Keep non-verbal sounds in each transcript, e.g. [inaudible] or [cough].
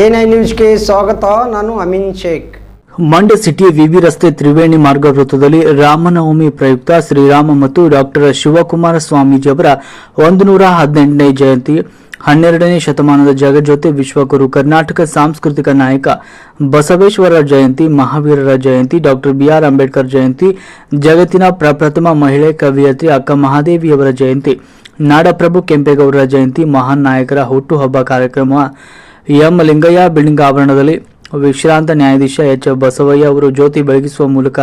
NI ನ್ಯೂಸ್ಗೆ ಸ್ವಾಗತ, ನಾನು ಅಮಿನ್ ಶೇಖ್. ಮಂಡ್ಯ ಸಿಟಿಯ ವಿವಿ ರಸ್ತೆ ತ್ರಿವೇಣಿ ಮಾರ್ಗ ವೃತ್ತದಲ್ಲಿ ರಾಮನವಮಿ ಪ್ರಯುಕ್ತ ಶ್ರೀರಾಮ ಮತ್ತು ಡಾಕ್ಟರ್ ಶಿವಕುಮಾರ ಸ್ವಾಮೀಜಿಯವರ ಒಂದು ನೂರ ಹದಿನೆಂಟನೇ ಜಯಂತಿ, ಹನ್ನೆರಡನೇ ಶತಮಾನದ ಜಗಜ್ಯೋತಿ ವಿಶ್ವಗುರು ಕರ್ನಾಟಕ ಸಾಂಸ್ಕೃತಿಕ ನಾಯಕ Basaveshwara Jayanti, ಮಹಾವೀರರ Jayanti doctor B R Ambedkar Jayanti, ಜಗತ್ತಿನ ಪ್ರಪ್ರಥಮ ಮಹಿಳೆ ಕವಿಯತ್ರಿ ಅಕ್ಕ ಮಹಾದೇವಿಯವರ ಜಯಂತಿ, ನಾಡಪ್ರಭು ಕೆಂಪೇಗೌಡರ ಜಯಂತಿ, ಮಹಾನ್ ನಾಯಕರ ಹುಟ್ಟುಹಬ್ಬ ಕಾರ್ಯಕ್ರಮ ಎಂ. ಲಿಂಗಯ್ಯ ಬಿಲ್ಡಿಂಗ್ ಆವರಣದಲ್ಲಿ ವಿಶ್ರಾಂತ ನ್ಯಾಯಾಧೀಶ ಎಚ್. ಬಸವಯ್ಯ ಅವರು ಜ್ಯೋತಿ ಬೆಳಗಿಸುವ ಮೂಲಕ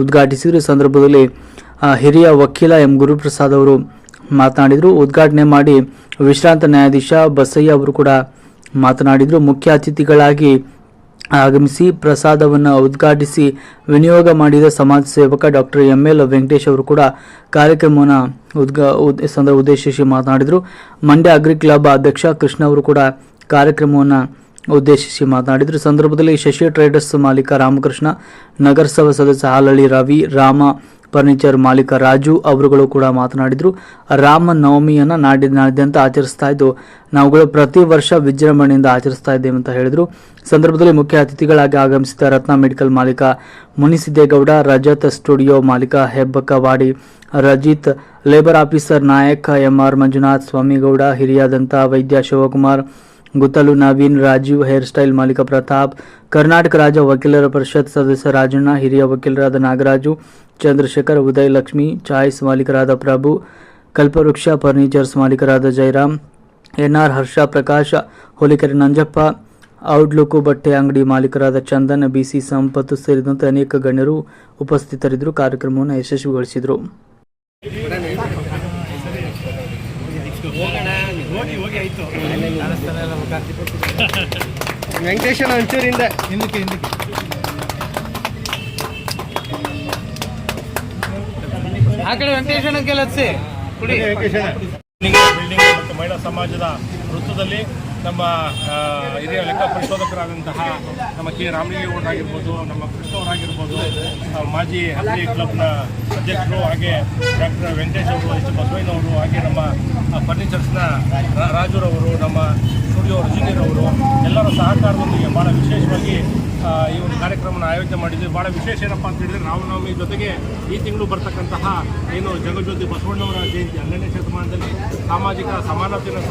ಉದ್ಘಾಟಿಸಿದರು. ಈ ಸಂದರ್ಭದಲ್ಲಿ ಹಿರಿಯ ವಕೀಲ ಎಂ. ಗುರುಪ್ರಸಾದ್ ಅವರು ಮಾತನಾಡಿದರು. ಉದ್ಘಾಟನೆ ಮಾಡಿ ವಿಶ್ರಾಂತ ನ್ಯಾಯಾಧೀಶ ಬಸಯ್ಯ ಅವರು ಕೂಡ ಮಾತನಾಡಿದರು. ಮುಖ್ಯ ಅತಿಥಿಗಳಾಗಿ ಆಗಮಿಸಿ ಪ್ರಸಾದವನ್ನು ಉದ್ಘಾಟಿಸಿ ವಿನಿಯೋಗ ಮಾಡಿದ ಸಮಾಜ ಸೇವಕ ಡಾಕ್ಟರ್ ಎಂ. ಎಲ್. ವೆಂಕಟೇಶ್ ಅವರು ಕೂಡ ಕಾರ್ಯಕ್ರಮವನ್ನು ಉದ್ಘಾ ಉದ್ದೇಶಿಸಿ ಮಾತನಾಡಿದರು. ಮಂಡ್ಯ ಅಗ್ರಿ ಕ್ಲಬ್ ಅಧ್ಯಕ್ಷ ಕೃಷ್ಣ ಅವರು ಕೂಡ ಕಾರ್ಯಕ್ರಮವನ್ನು ಉದ್ದೇಶಿಸಿ ಮಾತನಾಡಿದರು. ಸಂದರ್ಭದಲ್ಲಿ ಶಶಿ ಟ್ರೇಡರ್ಸ್ ಮಾಲೀಕ ರಾಮಕೃಷ್ಣ ನಗರಸಭಾ ಸದಸ್ಯ ಹಾಲಳ್ಳಿ ರವಿ, ರಾಮ ಫರ್ನಿಚರ್ ಮಾಲೀಕ ರಾಜು ಅವರುಗಳು ಕೂಡ ಮಾತನಾಡಿದರು. ರಾಮ ನವಮಿಯನ್ನು ನಾಡಿನಾದ್ಯಂತ ಆಚರಿಸ್ತಾ ಇದ್ದು, ನಾವುಗಳು ಪ್ರತಿ ವರ್ಷ ವಿಜೃಂಭಣೆಯಿಂದ ಆಚರಿಸ್ತಾ ಇದ್ದೇವೆ ಅಂತ ಹೇಳಿದರು. ಸಂದರ್ಭದಲ್ಲಿ ಮುಖ್ಯ ಅತಿಥಿಗಳಾಗಿ ಆಗಮಿಸಿದ ರತ್ನ ಮೆಡಿಕಲ್ ಮಾಲೀಕ ಮುನಿಸಿದ್ದೇಗೌಡ, ರಜತ್ ಸ್ಟುಡಿಯೋ ಮಾಲೀಕ Hebbakkavadi Rajith, labour officer Nayak M R Manjunath, Swamigowda ಹಿರಿಯಾದಂಥ ವೈದ್ಯ ಶಿವಕುಮಾರ್ ಗುತ್ತಲು ನವೀನ್, ರಾಜೀವ್, ಹೇರ್ ಸ್ಟೈಲ್ ಮಾಲೀಕ ಪ್ರತಾಪ್, ಕರ್ನಾಟಕ ರಾಜ್ಯ ವಕೀಲರ ಪರಿಷತ್ ಸದಸ್ಯ ರಾಜಣ್ಣ, ಹಿರಿಯ ವಕೀಲರಾದ ನಾಗರಾಜು, ಚಂದ್ರಶೇಖರ್ ಉದಯ್ ಲಕ್ಷ್ಮಿ ಚಾಯ್ಸ್ ಮಾಲೀಕರಾದ Prabhu, Kalpavriksha furnitures ಮಾಲೀಕರಾದ Jayaram N R Harsha, Prakash Holikere Nanjappa outlook ಬಟ್ಟೆ ಅಂಗಡಿ ಮಾಲೀಕರಾದ ಚಂದನ್, ಬಿಸಿ ಸಂಪತ್ತು ಸೇರಿದಂತೆ ಅನೇಕ ಗಣ್ಯರು ಉಪಸ್ಥಿತರಿದ್ದರು. ಕಾರ್ಯಕ್ರಮವನ್ನು ಯಶಸ್ವಿಗೊಳಿಸಿದರು. [laughs] ವೆಂಕಟೇಶನ ಒಂಚೂರಿಂದ. ಹಿಂದಕ್ಕೆ ಹಿಂದಕ್ಕೆ. ಆ ಕಡೆ ವೆಂಕಟೇಶನ ಕೆಲಸ ಬಿಲ್ಡಿಂಗ್ ಮತ್ತು ಮಹಿಳಾ ಸಮಾಜದ ವೃತ್ತದಲ್ಲಿ ನಮ್ಮ ಹಿರಿಯ ಲೆಕ್ಕ ಪರಿಶೋಧಕರಾದಂತಹ ನಮ್ಮ ಕೆ. ರಾಮಲಿಂಗೇಗೌಡರಾಗಿರ್ಬೋದು ನಮ್ಮ ಕೃಷ್ಣ ಅವರಾಗಿರ್ಬೋದು ಮಾಜಿ ಹತ್ತಿ ಕ್ಲಬ್ನ ಅಧ್ಯಕ್ಷರು ಹಾಗೆ ಡಾಕ್ಟರ್ ವೆಂಕಟೇಶ್ ಅವರು, ಎಚ್. ಬಸವಯ್ಯನವರು ಹಾಗೆ ನಮ್ಮ ಫರ್ನಿಚರ್ಸ್ನ ರಾಜುರವರು, ನಮ್ಮ ಸ್ಟುಡಿಯೋ ರಜನೀರವರು ಎಲ್ಲರ ಸಹಕಾರದೊಂದಿಗೆ ಭಾಳ ವಿಶೇಷವಾಗಿ ಈ ಒಂದು ಕಾರ್ಯಕ್ರಮನ ಆಯೋಜನೆ ಮಾಡಿದ್ವಿ ಭಾಳ ವಿಶೇಷ ಏನಪ್ಪ ಅಂತ ಹೇಳಿದ್ರೆ ರಾಮನವಮಿ ಜೊತೆಗೆ ಈ ತಿಂಗಳು ಬರ್ತಕ್ಕಂತಹ ಏನು ಜಗಜ್ಯೋತಿ ಬಸವಣ್ಣವರ ಜಯಂತಿ ಹನ್ನೆರಡನೇ ಶತಮಾನದಲ್ಲಿ ಸಾಮಾಜಿಕ ಸಮಾನತೆಯನ್ನು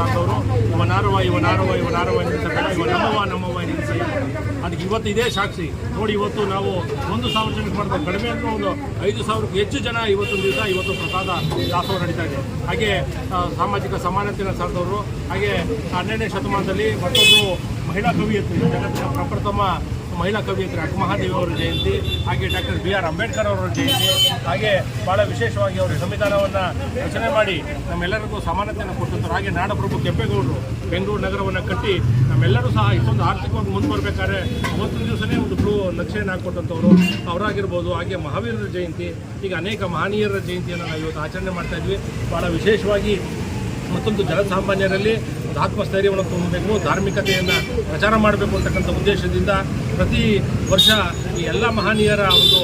ಇವ ನಾರುವ ಇವ ನಾರುವ ಇವ ನಮ್ಮವ ನಮ್ಮವ ಅದಕ್ಕೆ ಇವತ್ತು ಇದೇ ಸಾಕ್ಷಿ ನೋಡಿ ಇವತ್ತು ನಾವು ಒಂದು ಸಾವಿರ ಜನಕ್ಕೆ ಮಾಡಿದ್ರೆ ಕಡಿಮೆ ಅಂದ್ರೆ ಒಂದು ಐದು ಸಾವಿರಕ್ಕೆ ಹೆಚ್ಚು ಜನ ಇವತ್ತೊಂದು ದಿವಸ ಇವತ್ತು ಪ್ರಸಾದ ದಾಸೋಹ ನಡೀತಾ ಇದೆ ಹಾಗೆ ಸಾಮಾಜಿಕ ಸಮಾನತೆಯನ್ನು ಸಾರಿದವರು ಹಾಗೆ ಹನ್ನೆರಡನೇ ಶತಮಾನದಲ್ಲಿ ಮತ್ತೊಂದು ಮಹಿಳಾ ಕವಿಯತ್ರಿ ಜಗತ್ತಿನ ಪ್ರಪ್ರಥಮ ಮಹಿಳಾ ಕವಿಯತ್ರಿ ಅಕ್ಕಮಹಾದೇವಿ ಅವರ ಜಯಂತಿ, ಹಾಗೆ ಡಾಕ್ಟರ್ ಬಿ ಆರ್ ಅಂಬೇಡ್ಕರ್ ಅವರ ಜಯಂತಿ, ಹಾಗೆ ಭಾಳ ವಿಶೇಷವಾಗಿ ಅವರು ಸಂವಿಧಾನವನ್ನು ರಚನೆ ಮಾಡಿ ನಮ್ಮೆಲ್ಲರಿಗೂ ಸಮಾನತೆಯನ್ನು ಕೊಟ್ಟಂಥವ್ರು ಹಾಗೆ ನಾಡಪ್ರಭು ಕೆಂಪೇಗೌಡರು ಬೆಂಗಳೂರು ನಗರವನ್ನು ಕಟ್ಟಿ ನಮ್ಮೆಲ್ಲರೂ ಸಹ ಇಷ್ಟೊಂದು ಆರ್ಥಿಕವಾಗಿ ಮುಂದೆ ಬರಬೇಕಾದ್ರೆ ಅವತ್ತಿನ ದಿವಸನೇ ಒಂದು ಬ್ಲೂ ನಕ್ಷೆಯನ್ನು ಹಾಕ್ಕೊಟ್ಟಂಥವ್ರು ಅವರಾಗಿರ್ಬೋದು. ಹಾಗೆ ಮಹಾವೀರರ ಜಯಂತಿ, ಈಗ ಅನೇಕ ಮಹನೀಯರ ಜಯಂತಿಯನ್ನು ನಾವು ಇವತ್ತು ಆಚರಣೆ ಮಾಡ್ತಾ ಇದ್ವಿ. ಭಾಳ ವಿಶೇಷವಾಗಿ ಮತ್ತೊಂದು ಜನಸಾಮಾನ್ಯರಲ್ಲಿ ಆತ್ಮಸ್ಥೈರ್ಯವನ್ನು ತುಂಬಬೇಕು, ಧಾರ್ಮಿಕತೆಯನ್ನು ಪ್ರಚಾರ ಮಾಡಬೇಕು ಅಂತಕ್ಕಂಥ ಉದ್ದೇಶದಿಂದ ಪ್ರತಿ ವರ್ಷ ಈ ಎಲ್ಲ ಮಹನೀಯರ ಒಂದು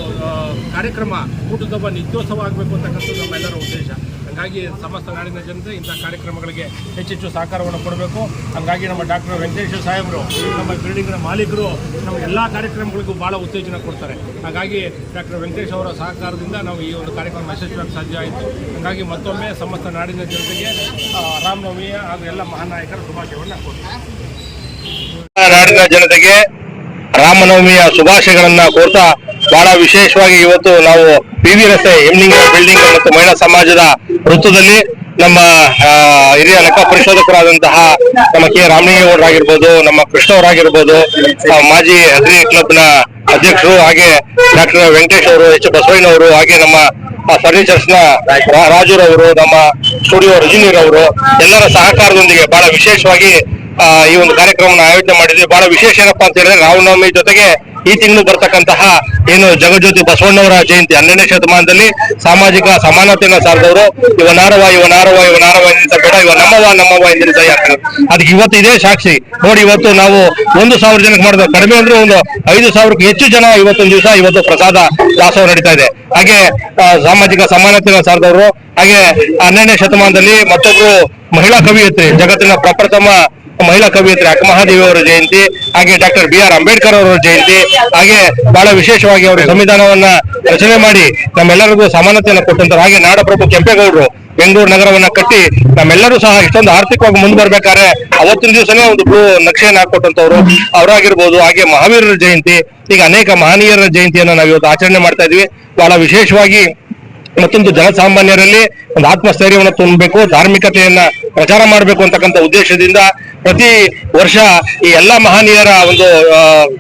ಕಾರ್ಯಕ್ರಮ ಊಟದಬ್ಬ ನಿತ್ಯೋತ್ಸವ ಆಗಬೇಕು ಅಂತಕ್ಕಂಥದ್ದು ನಮ್ಮೆಲ್ಲರ ಉದ್ದೇಶ. ಹಾಗಾಗಿ ಸಮಸ್ತ ನಾಡಿನ ಜನತೆ ಇಂಥ ಕಾರ್ಯಕ್ರಮಗಳಿಗೆ ಹೆಚ್ಚೆಚ್ಚು ಸಹಕಾರವನ್ನು ಕೊಡಬೇಕು. ಹಾಗಾಗಿ ನಮ್ಮ ಡಾಕ್ಟರ್ ವೆಂಕಟೇಶ್ವರ ಸಾಹೇಬರು ನಮ್ಮ ಬಿಲ್ಡಿಂಗ್ನ ಮಾಲೀಕರು ನಮ್ಮ ಎಲ್ಲ ಕಾರ್ಯಕ್ರಮಗಳಿಗೂ ಭಾಳ ಉತ್ತೇಜನ ಕೊಡ್ತಾರೆ. ಹಾಗಾಗಿ ಡಾಕ್ಟರ್ ವೆಂಕಟೇಶ್ ಅವರ ಸಹಕಾರದಿಂದ ನಾವು ಈ ಒಂದು ಕಾರ್ಯಕ್ರಮ ಯಶಸ್ವಿಯಾಗಿ ಸಾಧ್ಯ ಆಯಿತು. ಹಾಗಾಗಿ ಮತ್ತೊಮ್ಮೆ ಸಮಸ್ತ ನಾಡಿನ ಜನತೆಗೆ ಆ, ರಾಮನವಮಿಯ ಹಾಗೂ ಎಲ್ಲ ಮಹಾನಾಯಕರ ಶುಭಾಶಯವನ್ನು ಕೊಡ್ತಾರೆ ನಾಡಿನ ಜನತೆಗೆ ರಾಮನವಮಿಯ ಶುಭಾಶಯಗಳನ್ನ ಕೋರ್ತಾ ಬಹಳ ವಿಶೇಷವಾಗಿ ಇವತ್ತು ನಾವು ಪಿ ವಿ ರಸ್ತೆ ಎಮ್ನಿಂಗ್ ಬಿಲ್ಡಿಂಗ್ ಮತ್ತು ಮಹಿಳಾ ಸಮಾಜದ ವೃತ್ತದಲ್ಲಿ ನಮ್ಮ ಹಿರಿಯ ಲೆಕ್ಕ ಪರಿಶೋಧಕರಾದಂತಹ ನಮ್ಮ ಕೆ ರಾಮಲಿಂಗೇಗೌಡರಾಗಿರ್ಬೋದು ನಮ್ಮ ಕೃಷ್ಣ ಅವರಾಗಿರ್ಬೋದು ಮಾಜಿ ಅಗ್ರಿ ಕ್ಲಬ್ನ ಅಧ್ಯಕ್ಷರು ಹಾಗೆ ಡಾಕ್ಟರ್ ವೆಂಕಟೇಶ್ ಅವರು, ಎಚ್ ಬಸವಯ್ಯನವರು ಹಾಗೆ ನಮ್ಮ ಫರ್ನಿಚರ್ಸ್ನ ರಾಜುರವರು, ನಮ್ಮ ಸ್ಟುಡಿಯೋ ರಜನೀರವರು ಎಲ್ಲರ ಸಹಕಾರದೊಂದಿಗೆ ಬಹಳ ವಿಶೇಷವಾಗಿ ಈ ಒಂದು ಕಾರ್ಯಕ್ರಮವನ್ನು ಆಯೋಜನೆ ಮಾಡಿದ್ವಿ. ಬಹಳ ವಿಶೇಷ ಏನಪ್ಪ ಅಂತ ಹೇಳಿದ್ರೆ ರಾಮನವಮಿ ಜೊತೆಗೆ ಈ ತಿಂಗಳು ಬರ್ತಕ್ಕಂತಹ ಏನು ಜಗಜ್ಯೋತಿ ಬಸವಣ್ಣವರ ಜಯಂತಿ, ಹನ್ನೆರಡನೇ ಶತಮಾನದಲ್ಲಿ ಸಾಮಾಜಿಕ ಸಮಾನತೆಯನ್ನು ಸಾರಿದವರು. ಇವ ನಾರವ ಇವ ನಾರವ, ಇವ ನಮ್ಮವ ನಮ್ಮವ ಎಂದಿರಿಸ ಅದಕ್ಕೆ ಇವತ್ತು ಇದೇ ಸಾಕ್ಷಿ. ನೋಡಿ, ಇವತ್ತು ನಾವು ಒಂದು ಸಾವಿರ ಜನಕ್ಕೆ ಮಾಡಿದ್ರೆ ಕಡಿಮೆ ಅಂದ್ರೆ ಒಂದು ಐದು ಸಾವಿರಕ್ಕೂ ಹೆಚ್ಚು ಜನ ಇವತ್ತೊಂದು ದಿವಸ ಇವತ್ತು ಪ್ರಸಾದ ದಾಸೋಹ ನಡೀತಾ ಇದೆ. ಹಾಗೆ ಸಾಮಾಜಿಕ ಸಮಾನತೆಯನ್ನು ಸಾರಿದವರು. ಹಾಗೆ ಹನ್ನೆರಡನೇ ಶತಮಾನದಲ್ಲಿ ಮತ್ತೊಬ್ರು ಮಹಿಳಾ ಕವಿಯತ್ರಿ ಜಗತ್ತಿನ ಪ್ರಪ್ರಥಮ ಮಹಿಳಾ ಕವಿಯತ್ರಿ ಅಕ್ಕಮಹಾದೇವಿ ಅವರ ಜಯಂತಿ, ಹಾಗೆ ಡಾಕ್ಟರ್ ಬಿ ಆರ್ ಅಂಬೇಡ್ಕರ್ ಅವರ ಜಯಂತಿ, ಹಾಗೆ ಬಹಳ ವಿಶೇಷವಾಗಿ ಅವರು ಸಂವಿಧಾನವನ್ನ ರಚನೆ ಮಾಡಿ ನಮ್ಮೆಲ್ಲರಿಗೂ ಸಮಾನತೆಯನ್ನು ಕೊಟ್ಟಂತ ಹಾಗೆ ನಾಡಪ್ರಭು ಕೆಂಪೇಗೌಡರು ಬೆಂಗಳೂರು ನಗರವನ್ನ ಕಟ್ಟಿ ನಮ್ಮೆಲ್ಲರೂ ಸಹ ಇಷ್ಟೊಂದು ಆರ್ಥಿಕವಾಗಿ ಮುಂದೆ ಬರ್ಬೇಕಾದ್ರೆ ಅವತ್ತಿನ ದಿವಸನೇ ಒಂದು ಬ್ಲೂ ನಕ್ಷೆಯನ್ನು ಹಾಕೊಟ್ಟಂತವ್ರು ಅವರಾಗಿರ್ಬೋದು. ಹಾಗೆ ಮಹಾವೀರರ ಜಯಂತಿ, ಈಗ ಅನೇಕ ಮಹನೀಯರ ಜಯಂತಿಯನ್ನು ನಾವು ಇವತ್ತು ಆಚರಣೆ ಮಾಡ್ತಾ ಇದ್ವಿ. ಬಹಳ ವಿಶೇಷವಾಗಿ ಮತ್ತೊಂದು ಜನಸಾಮಾನ್ಯರಲ್ಲಿ ಒಂದು ಆತ್ಮಸ್ಥೈರ್ಯವನ್ನು ತುಂಬಬೇಕು, ಧಾರ್ಮಿಕತೆಯನ್ನ ಪ್ರಚಾರ ಮಾಡಬೇಕು ಅಂತಕ್ಕಂಥ ಉದ್ದೇಶದಿಂದ ಪ್ರತಿ ವರ್ಷ ಈ ಎಲ್ಲಾ ಮಹನೀಯರ ಒಂದು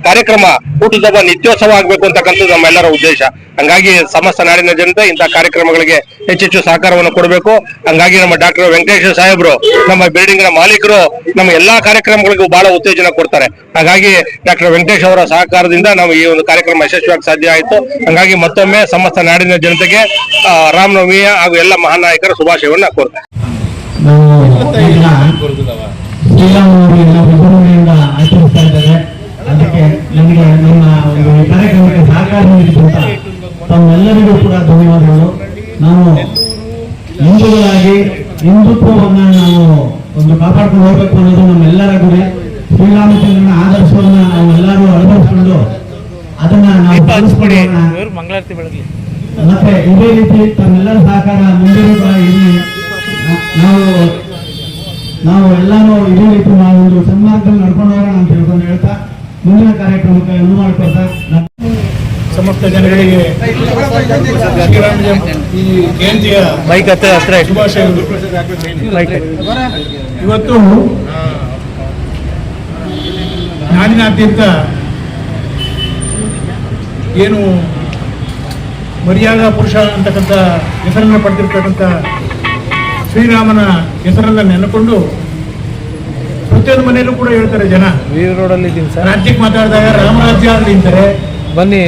ಕಾರ್ಯಕ್ರಮ ಊಟದ ನಿತ್ಯೋತ್ಸವ ಆಗ್ಬೇಕು ಅಂತಕ್ಕಂಥದ್ದು ನಮ್ಮೆಲ್ಲರ ಉದ್ದೇಶ. ಹಂಗಾಗಿ ಸಮಸ್ತ ನಾಡಿನ ಜನತೆ ಇಂತಹ ಕಾರ್ಯಕ್ರಮಗಳಿಗೆ ಹೆಚ್ಚೆಚ್ಚು ಸಹಕಾರವನ್ನು ಕೊಡಬೇಕು. ಹಂಗಾಗಿ ನಮ್ಮ ಡಾಕ್ಟರ್ ವೆಂಕಟೇಶ್ವರ ಸಾಹೇಬ್ರು ನಮ್ಮ ಬಿಲ್ಡಿಂಗ್ನ ಮಾಲೀಕರು ನಮ್ಮ ಎಲ್ಲಾ ಕಾರ್ಯಕ್ರಮಗಳಿಗೂ ಬಹಳ ಉತ್ತೇಜನ ಕೊಡ್ತಾರೆ. ಹಾಗಾಗಿ ಡಾಕ್ಟರ್ ವೆಂಕಟೇಶ್ ಅವರ ಸಹಕಾರದಿಂದ ನಾವು ಈ ಒಂದು ಕಾರ್ಯಕ್ರಮ ಯಶಸ್ವಿಯಾಗಿ ಸಾಧ್ಯ ಆಯಿತು. ಹಂಗಾಗಿ ಮತ್ತೊಮ್ಮೆ ಸಮಸ್ತ ನಾಡಿನ ಜನತೆಗೆ ಆ, ರಾಮನವಮಿಯ ಹಾಗೂ ಎಲ್ಲ ಮಹಾನಾಯಕರ ಶುಭಾಶಯವನ್ನ ಕೋರ್ತಾರೆ ಎಲ್ಲ ವಿಜೃಂಭಣೆಯಿಂದ ಆಚರಿಸ್ತಾ ಇದ್ದಾರೆ. ಅದಕ್ಕೆ ನಮಗೆ ನಮ್ಮ ಒಂದು ಈ ಕಾರ್ಯಕ್ರಮಕ್ಕೆ ಸಹಕಾರ ನೀಡಿದಂತ ತಮ್ಮೆಲ್ಲರಿಗೂ ಕೂಡ ಧನ್ಯವಾದಗಳು. ನಾವು ಹಿಂದೂಗಳಾಗಿ ಹಿಂದುತ್ವವನ್ನ ನಾವು ಒಂದು ಕಾಪಾಡ್ಕೊಂಡು ಹೋಗ್ಬೇಕು ಅನ್ನೋದು ನಮ್ಮೆಲ್ಲರ ಗುರಿ. ಶ್ರೀರಾಮಚಂದ್ರನ ಆದರ್ಶವನ್ನ ನಾವು ಎಲ್ಲರೂ ಅಳವಡಿಸಿಕೊಂಡು ಅದನ್ನ ನಾವು ಬೆಳಗ್ಲಿ. ಮತ್ತೆ ಇದೇ ರೀತಿ ತಮ್ಮೆಲ್ಲರ ಸಹಕಾರ ಮುಂದಿರುವ ಇಲ್ಲಿ ಹೋಗೋಣ ಅಂತ ಹೇಳ್ಕೊಂಡು ಹೇಳ್ತಾ ಮುಂದಿನ ಕಾರ್ಯಕ್ರಮಕ್ಕೆ ಅನುವು ಮಾಡಿಕೊಡ್ತಾ ಸಮಸ್ತ ಜನಗಳಿಗೆ ಈ ಜಯಂತಿಯ ಬೈಕ್ ಹತ್ರ ಹತ್ರ ಶುಭಾಶಯಗಳು ಇವತ್ತು ನಾಡಿನಾದ್ಯಂತ ಏನು ಮರ್ಯಾದ ಪುರುಷ ಅಂತಕ್ಕಂಥ ಹೆಸರನ್ನು ಪಡೆದಿರ್ತಕ್ಕಂಥ ಶ್ರೀರಾಮನ ಹೆಸರನ್ನ ನೆನಕೊಂಡು ಪ್ರತಿಯೊಂದು ಮನೆಯಲ್ಲೂ ಕೂಡ ಹೇಳ್ತಾರೆ ಜನ. ವೀರ್ ರೋಡ್ ಅಲ್ಲಿ ಇದ್ದೀನಿ ಸರ್. ರಾಜ್ಯಕ್ಕೆ ಮಾತಾಡಿದಾಗ ರಾಮರಾಜ್ಯ ಅಲ್ಲಿ ನಿಂತಾರೆ ಬನ್ನಿ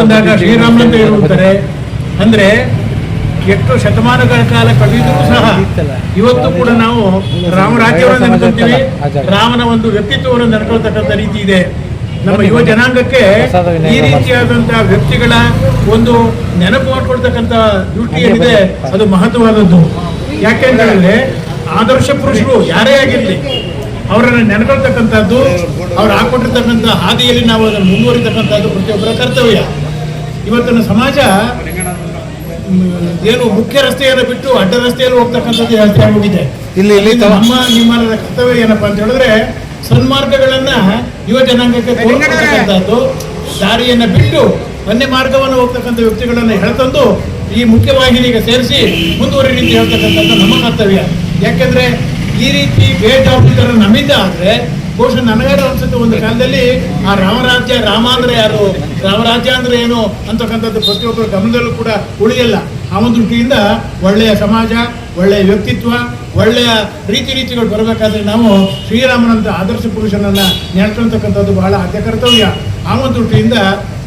ಬಂದಾಗ ಶ್ರೀರಾಮ್ನ ಹೇಳ್ತಾರೆ. ಅಂದ್ರೆ ಎಷ್ಟು ಶತಮಾನಗಳ ಕಾಲ ಕಳೆದಿದ್ರು ಸಹ ಇವತ್ತು ಕೂಡ ನಾವು ರಾಮರಾಜ್ಯವನ್ನು ನೆನ್ಕೊಳ್ತೀವಿ ರಾಮನ ಒಂದು ವ್ಯಕ್ತಿತ್ವವನ್ನು ನೆನ್ಕೊಳ್ತಕ್ಕಂಥ ರೀತಿ ಇದೆ. ನಮ್ಮ ಯುವ ಜನಾಂಗಕ್ಕೆ ಈ ರೀತಿಯಾದಂತಹ ವ್ಯಕ್ತಿಗಳ ಒಂದು ನೆನಪು ಮಾಡ್ಕೊಳ್ತಕ್ಕಂಥ ದೃಷ್ಟಿ ಏನಿದೆ ಅದು ಮಹತ್ವವಾದದ್ದು. ಯಾಕೆಂತ ಹೇಳಿದ್ರೆ ಆದರ್ಶ ಪುರುಷರು ಯಾರೇ ಆಗಿರ್ಲಿ ಅವರನ್ನ ನೆನಕೊಳ್ತಕ್ಕಂಥದ್ದು ಅವ್ರು ಹಾಕೊಂಡಿರ್ತಕ್ಕಂಥ ಹಾದಿಯಲ್ಲಿ ನಾವು ಅದನ್ನು ಮುಂದುವರಿತಕ್ಕಂಥದ್ದು ಪ್ರತಿಯೊಬ್ಬರ ಕರ್ತವ್ಯ. ಇವತ್ತಿನ ಸಮಾಜ ಏನು ಮುಖ್ಯ ರಸ್ತೆಯನ್ನು ಬಿಟ್ಟು ಅಡ್ಡ ರಸ್ತೆಯಲ್ಲಿ ಹೋಗ್ತಕ್ಕಂಥದ್ದು ಜಾಸ್ತಿ ಆಗೋಗಿದೆ. ಇಲ್ಲಿ- ಇಲ್ಲಿ ನಮ್ಮ ನಿಮ್ಮರ ಕರ್ತವ್ಯ ಏನಪ್ಪಾ ಅಂತ ಹೇಳಿದ್ರೆ ಸನ್ಮಾರ್ಗಗಳನ್ನ ಯುವ ಜನಾಂಗಕ್ಕೆ ತೋರಿಸ್ತಕ್ಕಂಥದ್ದು ದಾರಿಯನ್ನ ಬಿಟ್ಟು ಅನ್ಯ ಮಾರ್ಗವನ್ನು ಹೋಗ್ತಕ್ಕಂಥ ವ್ಯಕ್ತಿಗಳನ್ನ ಹೇಳ್ತಂದು ಈ ಮುಖ್ಯವಾಹಿನಿಗೆ ಸೇರಿಸಿ ಮುಂದುವರಿ ನಿಂತು ಹೇಳ್ತಕ್ಕಂಥದ್ದು ನಮ್ಮ ಕರ್ತವ್ಯ. ಯಾಕೆಂದ್ರೆ ಈ ರೀತಿ ಬೇಜವಾಬ್ದಾರ ನಮ್ಮಿಂದ ಆದ್ರೆ, ಬಹುಶಃ ನನಗಾದ್ರೂ ಅನ್ಸುತ್ತೆ ಒಂದು ಕಾಲದಲ್ಲಿ, ಆ ರಾಮರಾಜ್ಯ ರಾಮ ಅಂದ್ರೆ ಯಾರು, ರಾಮರಾಜ್ಯ ಅಂದ್ರೆ ಏನು ಅಂತಕ್ಕಂಥದ್ದು ಪ್ರತಿಯೊಬ್ಬರ ಗಮನದಲ್ಲೂ ಕೂಡ ಉಳಿಯಲ್ಲ. ಆ ಒಂದು ದೃಷ್ಟಿಯಿಂದ ಒಳ್ಳೆಯ ಸಮಾಜ, ಒಳ್ಳೆಯ ವ್ಯಕ್ತಿತ್ವ, ಒಳ್ಳೆಯ ರೀತಿ ರೀತಿಗಳು ಬರಬೇಕಾದ್ರೆ ನಾವು ಶ್ರೀರಾಮನಂತ ಆದರ್ಶ ಪುರುಷನನ್ನ ನೆನಪಂತಕ್ಕಂಥದ್ದು ಬಹಳ ಅತ್ಯ ಕರ್ತವ್ಯ. ಆ ಒಂದು ದೃಷ್ಟಿಯಿಂದ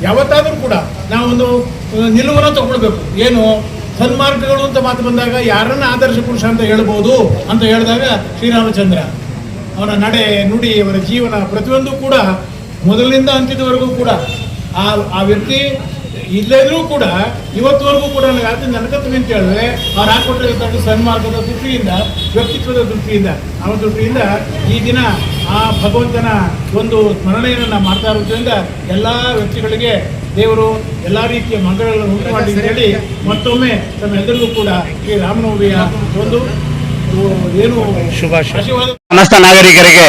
ಯಾವತ್ತಾದರೂ ಕೂಡ ನಾವೊಂದು ನಿಲುವನ್ನು ತಗೊಳ್ಬೇಕು. ಏನು? ಸನ್ಮಾರ್ಗಗಳು ಅಂತ ಮಾತು ಬಂದಾಗ ಯಾರನ್ನ ಆದರ್ಶ ಪುರುಷ ಅಂತ ಹೇಳ್ಬೋದು ಅಂತ ಹೇಳಿದಾಗ ಶ್ರೀರಾಮಚಂದ್ರ ಅವನ ನಡೆ, ನುಡಿ, ಅವರ ಜೀವನ ಪ್ರತಿಯೊಂದು ಕೂಡ ಮೊದಲಿನಿಂದ ಅಂತ್ಯದವರೆಗೂ ಕೂಡ ಆ ಆ ವ್ಯಕ್ತಿ ಇಲ್ಲದ್ರೂ ಕೂಡ ಇವತ್ತುವರೆಗೂ ಕೂಡ ನನಗೆ ಆತ ನನಗತ್ತು ಅಂತ ಹೇಳಿದ್ರೆ ಅವ್ರು ಹಾಕೊಟ್ಟಿರ್ತಕ್ಕಂಥ ಸನ್ಮಾರ್ಗದ ದೃಷ್ಟಿಯಿಂದ, ವ್ಯಕ್ತಿತ್ವದ ದೃಷ್ಟಿಯಿಂದ, ಆ ದೃಷ್ಟಿಯಿಂದ ಈ ದಿನ ಆ ಭಗವಂತನ ಒಂದು ಸ್ಮರಣೆಯನ್ನು ಮಾಡ್ತಾ ಇರೋದ್ರಿಂದ ಎಲ್ಲ ವ್ಯಕ್ತಿಗಳಿಗೆ ದೇವರು ಎಲ್ಲ ರೀತಿಯ ಮಂಗಳಗಳನ್ನು ಉಂಟು ಮಾಡಿ ಹೇಳಿ ಮತ್ತೊಮ್ಮೆ ತಮ್ಮೆಲ್ಲರಿಗೂ ಕೂಡ ಈ ರಾಮನವಮಿಯ ಒಂದು ಏನು ಶುಭಾಶಯ. ಸಮಸ್ತ ನಾಗರಿಕರಿಗೆ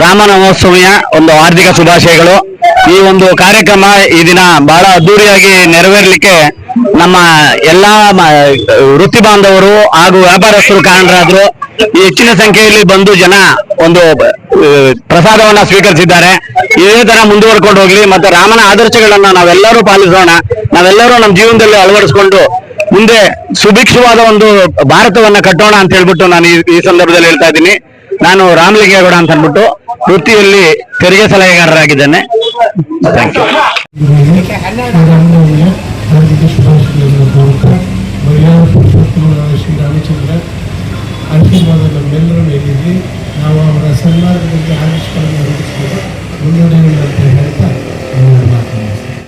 ರಾಮನವೋತ್ಸವಿಯ ಒಂದು ಹಾರ್ದಿಕ ಶುಭಾಶಯಗಳು ಈ ಒಂದು ಕಾರ್ಯಕ್ರಮ ಈ ದಿನ ಬಹಳ ಅದ್ದೂರಿಯಾಗಿ ನೆರವೇರಲಿಕ್ಕೆ ನಮ್ಮ ಎಲ್ಲಾ ಮ- ವೃತ್ತಿ ಬಾಂಧವರು ಹಾಗೂ ವ್ಯಾಪಾರಸ್ಥರು ಕಾರಣರಾದ್ರು ಹೆಚ್ಚಿನ ಸಂಖ್ಯೆಯಲ್ಲಿ ಬಂದು ಜನ ಒಂದು ಪ್ರಸಾದವನ್ನ ಸ್ವೀಕರಿಸಿದ್ದಾರೆ. ಇದೇ ತರ ಮುಂದುವರ್ಕೊಂಡು ಹೋಗ್ಲಿ ಮತ್ತೆ ರಾಮನ ಆದರ್ಶಗಳನ್ನ ನಾವೆಲ್ಲರೂ ಪಾಲಿಸೋಣ. ನಾವೆಲ್ಲರೂ ನಮ್ಮ ಜೀವನದಲ್ಲಿ ಅಳವಡಿಸಿಕೊಂಡು ಮುಂದೆ ಸುಭಿಕ್ಷವಾದ ಒಂದು ಭಾರತವನ್ನ ಕಟ್ಟೋಣ ಅಂತ ಹೇಳ್ಬಿಟ್ಟು ನಾನು ಈ- ಈ ಸಂದರ್ಭದಲ್ಲಿ ಹೇಳ್ತಾ ಇದ್ದೀನಿ. ನಾನು ರಾಮಲಿಂಗೇಗೌಡ ಅಂತ ಅಂದ್ಬಿಟ್ಟು ವೃತ್ತಿಯಲ್ಲಿ ತೆರಿಗೆ ಸಲಹೆಗಾರರಾಗಿದ್ದೇನೆ. ಥ್ಯಾಂಕ್ ಯು ಅಂತಿಮವಾದ ನಮ್ಮೆಲ್ಲರೂ ನೀಡಿದ್ವಿ ನಾವು ಅವರ ಸನ್ಮಾನದ ಬಗ್ಗೆ ಆದರ್ಶಗಳನ್ನು ರೂಪಿಸಿಕೊಂಡು ಅಂತ ಹೇಳ್ತಾ